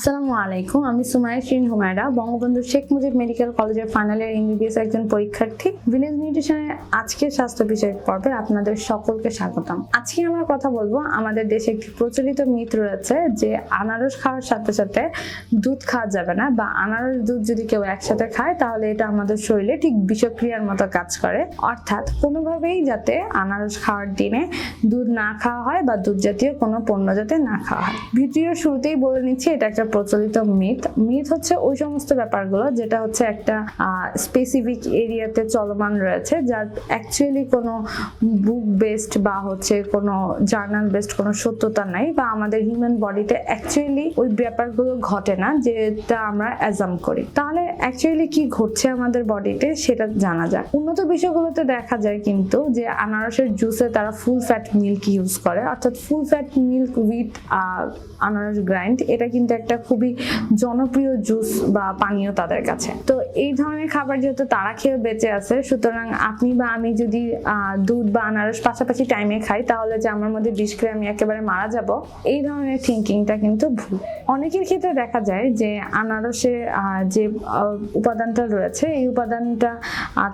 আসসালামু আলাইকুম, আমি সুমাইয়া শিরিন হুমায়রা বঙ্গবন্ধু শেখ মুজিব মেডিকেল কলেজের ফাইনাল ইয়ার এমবিবিএস একজন পরীক্ষার্থী। ভিলেজ নিউট্রিশনের আজকের স্বাস্থ্য বিষয়ক পর্বে আপনাদের সকলকে স্বাগতম। আজকে আমরা কথা বলব আমাদের দেশে একটি প্রচলিত মিথ রয়েছে যে আনারস খাওয়ার সাথে সাথে দুধ খাওয়া যাবে না বা আনারস দুধ যদি কেউ একসাথে খায়, তাহলে এটা আমাদের শরীরে ঠিক বিষক্রিয়ার মতো কাজ করে। অর্থাৎ কোনোভাবেই যাতে আনারস খাওয়ার দিনে দুধ না খাওয়া হয় বা দুধ জাতীয় কোনো পণ্য যাতে না খাওয়া হয়। ভিডিওর শুরুতেই বলে নিচ্ছি, এটা একটা প্রচলিত মিথ মিথ হচ্ছে ওই সমস্ত ব্যাপারগুলো যেটা হচ্ছে একটা স্পেসিফিক এরিয়াতে চলমান রয়েছে, যার অ্যাকচুয়ালি কোনো বুক বেসড বা হচ্ছে কোনো জার্নাল বেসড কোনো সত্যতা নাই বা আমাদের হিউম্যান বডিতে অ্যাকচুয়ালি ওই ব্যাপারগুলো ঘটে না যেটা আমরা অ্যাজাম করি। তাহলে অ্যাকচুয়ালি কি ঘটছে আমাদের বডিতে সেটা জানা যায় উন্নত বিষয়গুলোতে দেখা যায় কিন্তু যে আনারসের জুসে তারা ফুল ফ্যাট মিল্ক ইউজ করে, অর্থাৎ ফুল ফ্যাট মিল্ক উইথ আনারস গ্রাইন্ড এটা কিন্তু একটা খুবই জনপ্রিয় জুস বা পানীয় তাদের কাছে। তো এই ধরনের খাবার যেহেতু তারা খেয়ে বেঁচে আছে, সুতরাং আপনি বা আমি যদি দুধ বা আনারস পাশাপাশি টাইমে খাই, তাহলে যে আমার মধ্যে বিষ খেয়ে আমি একেবারে মারা যাব, এই ধরনের থিঙ্কিংটা কিন্তু ভুল। অনেকের ক্ষেত্রে দেখা যায় যে আনারসে যে উপাদানটা রয়েছে, এই উপাদানটা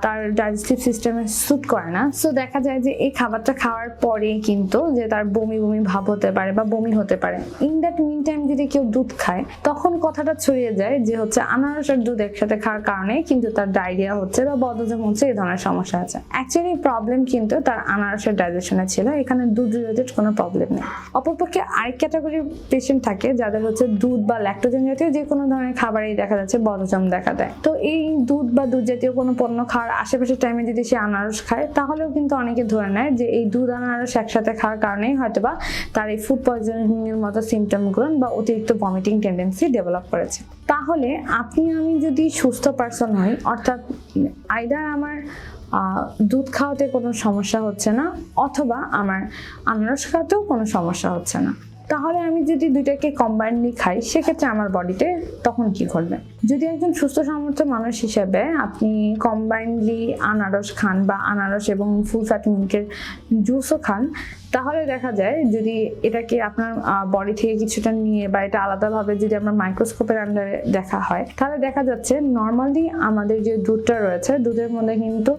তার ডাইজেস্টিভ সিস্টেমে স্যুট করে না। সো দেখা যায় যে এই খাবারটা খাওয়ার পরে কিন্তু যে তার বমি বমি ভাব হতে পারে বা বমি হতে পারে। ইন দ্যাট মিন টাইম যদি কেউ দুধ খায়, তখন কথাটা ছড়িয়ে যায় যে হচ্ছে আনারস আর দুধ একসাথে খাওয়ার কারণে কিন্তু তার ডায়রিয়া হচ্ছে বা বদহজম হচ্ছে এই ধরনের সমস্যা আছে। অ্যাকচুয়ালি প্রবলেম কিন্তু তার আনারসের ডাইজেশনে ছিল, এখানে দুধ রিলেটেড কোনো প্রবলেম নেই। অপরপক্ষে আরেক ক্যাটাগরির পেশেন্ট থাকে যাদের হচ্ছে দুধ বা ল্যাক্টোজেন জাতীয় যে কোনো ধরনের খাবারেই দেখা যাচ্ছে বদহজম দেখা দেয়। তো এই দুধ বা দুধ জাতীয় কোনো পণ্য খাওয়ার আশেপাশের টাইমে যদি সে আনারস খায়, তাহলেও কিন্তু অনেকে ধরে নেয় যে এই দুধ আনারস একসাথে খাওয়ার কারণেই হয়তোবা তার এই ফুড পয়জনিং এর মতো সিমটমগুলো বা অতিরিক্ত ভমিটিং টেন্ডেন্সি ডেভেলপ করেছে। তাহলে আপনি, আমি যদি সুস্থ পার্সন হই, অর্থাৎ আইদার আমার দুধ খাওয়াতে কোনো সমস্যা হচ্ছে না, অথবা আমার আনারস খাওয়াতেও কোনো সমস্যা হচ্ছে না। তাহলে আমি যদি দুইটাকে কম্বাইনলি খাই, সেক্ষেত্রে আমার বডিতে তখন কি ঘটবে? যদি একজন সুস্থ সামর্থ্য মানুষ হিসেবে আপনি কম্বাইনলি আনারস খান বা আনারস এবং ফুল ফ্যাট মিল্কের জুসও খান, তাহলে দেখা যায় যদি এটাকে আপনার বডি থেকে কিছুটা নিয়ে বা এটা আলাদাভাবে যদি আমরা মাইক্রোস্কোপের আন্ডারে দেখা হয়, তাহলে দেখা যাচ্ছে নর্মালি আমাদের যে দুধটা রয়েছে, দুধের মধ্যে কিন্তু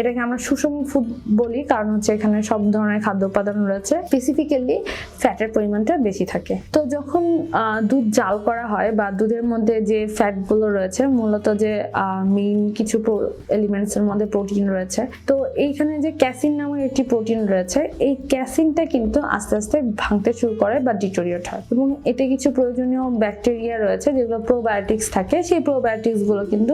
এটাকে আমরা সুষম ফুড বলি, কারণ হচ্ছে এখানে সব ধরনের খাদ্য উপাদান রয়েছে স্পেসিফিক্যালি ফ্যাটের পরিমাণটা বেশি থাকে। তো যখন দুধ জাল করা হয় বা দুধের মধ্যে যে ফ্যাটগুলো রয়েছে, মূলত যে মেইন কিছু এলিমেন্টস এর মধ্যে প্রোটিন রয়েছে। তো এইখানে যে ক্যাসিন নামের একটি প্রোটিন রয়েছে, এই ক্যাসিনটা কিন্তু আস্তে আস্তে ভাঙতে শুরু করে বা ডিটোরিয়েট হয়। এবং এতে কিছু প্রয়োজনীয় ব্যাকটেরিয়া রয়েছে, যেগুলো প্রোবায়োটিক্স থাকে। সেই প্রোবায়োটিক্সগুলো কিন্তু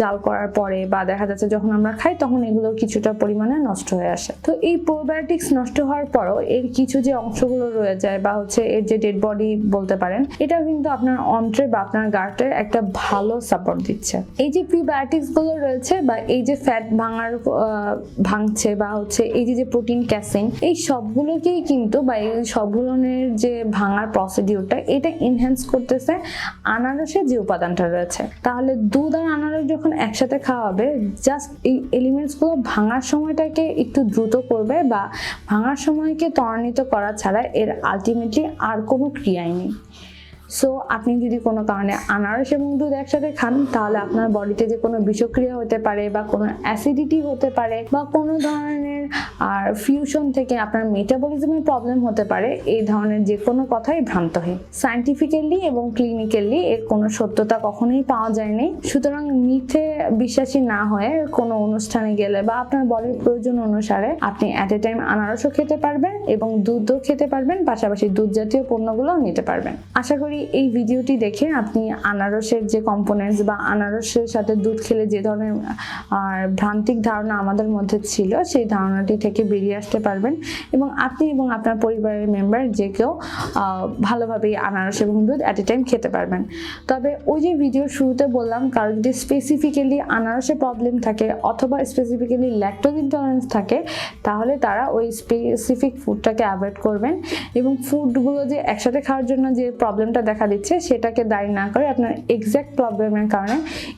জাল করার পরে বা দেখা যাচ্ছে যখন আমরা খাই, তখন এগুলো কিছুটা পরিমাণে নষ্ট হয়ে আসে। তো এই প্রোবায়োটিক্স নষ্ট হওয়ার পরও এর কিছু যে অংশগুলো রয়ে যায়, বা হচ্ছে এর যে ডেড বডি বলতে পারেন এটা কিন্তু আপনার অন্ত্রে বা আপনার গার্টে একটা ভালো সাপোর্ট দিচ্ছে। এই যে প্রিবায়োটিক্সগুলো রয়েছে বা এই যে ফ্যাট ভাঙার ভাঙছে বা হচ্ছে এই যে যে প্রোটিন ক্যাসিন এই সবগুলোকেই কিন্তু বা এই সবগুলোনের যে ভাঙার প্রসিডিউরটা এটা এনহ্যান্স করতেছে আনারসের যে উপাদানটা রয়েছে। তাহলে দুধ আর আনারস যখন একসাথে খাওয়া হবে জাস্ট এই এলিমেন্টসগুলো ভাঙার সময়টাকে একটু দ্রুত করবে বা ভাঙার সময়কে ত্বরান্বিত করা ছাড়া এর আলটিমেটলি আর কোনো ক্রিয়াই নেই। সো আপনি যদি কোনো কারণে আনারস এবং দুধ একসাথে খান, তাহলে আপনার বডিতে যে কোনো বিষক্রিয়া হতে পারে বা কোনো অ্যাসিডিটি হতে পারে বা কোনো ধরনের আর ফিউশন থেকে আপনার মেটাবলিজমের প্রবলেম হতে পারে, এই ধরনের যে কোনো কথাই ভ্রান্তহীন। সায়েন্টিফিক্যালি এবং ক্লিনিক্যালি এর কোনো সত্যতা কখনোই পাওয়া যায়নি। সুতরাং মিথে বিশ্বাসী না হয়ে কোনো অনুষ্ঠানে গেলে বা আপনার বডির প্রয়োজন অনুসারে আপনি অ্যাট এ টাইম আনারসও খেতে পারবেন এবং দুধও খেতে পারবেন, পাশাপাশি দুধ জাতীয় পণ্যগুলোও নিতে পারবেন। আশা করি এই ভিডিওটি দেখে আপনি আনারসের যে কম্পোনেন্টস বা আনারসের সাথে দুধ খেলে যে ধরনের আর ভ্রান্তিক ধারণা আমাদের মধ্যে ছিল, সেই ধারণাটি থেকে বেরিয়ে আসতে পারবেন এবং আপনি এবং আপনার পরিবারের মেম্বার যে কেউ ভালোভাবেই আনারস এবং দুধ অ্যাট এ টাইম খেতে পারবেন। তবে ওই যে ভিডিওর শুরুতে বললাম, কারও যদি স্পেসিফিক্যালি আনারসে প্রবলেম থাকে অথবা স্পেসিফিক্যালি ল্যাকটোজ ইনটলারেন্স থাকে, তাহলে তারা ওই স্পেসিফিক ফুডটাকে অ্যাভয়েড করবেন এবং ফুডগুলো যে একসাথে খাওয়ার জন্য যে প্রবলেমটা দেখা দিচ্ছে, সেটাকে দায়ী না করে আপনার এক্স্যাক্ট প্রবলেমের কারণে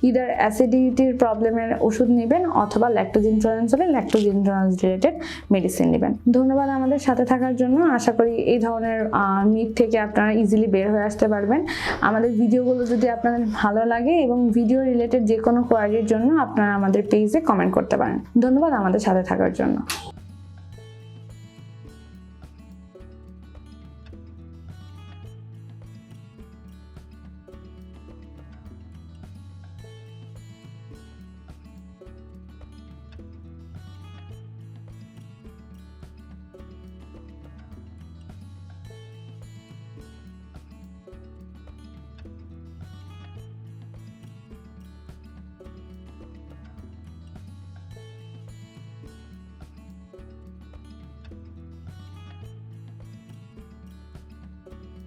ইদার অ্যাসিডিটির প্রবলেমের ওষুধ নেবেন অথবা ল্যাকটোজ ইনটলারেন্স হলে ল্যাকটোজ ইনটলারেন্স রিলেটেড মেডিসিন নেবেন। ধন্যবাদ আমাদের সাথে থাকার জন্য। আশা করি এই ধরনের মিট থেকে আপনারা ইজিলি বের হয়ে আসতে পারবেন। আমাদের ভিডিওগুলো যদি আপনাদের ভালো লাগে এবং ভিডিও রিলেটেড যে কোনো কোয়ারির জন্য আপনারা আমাদের পেজে কমেন্ট করতে পারেন। ধন্যবাদ আমাদের সাথে থাকার জন্য।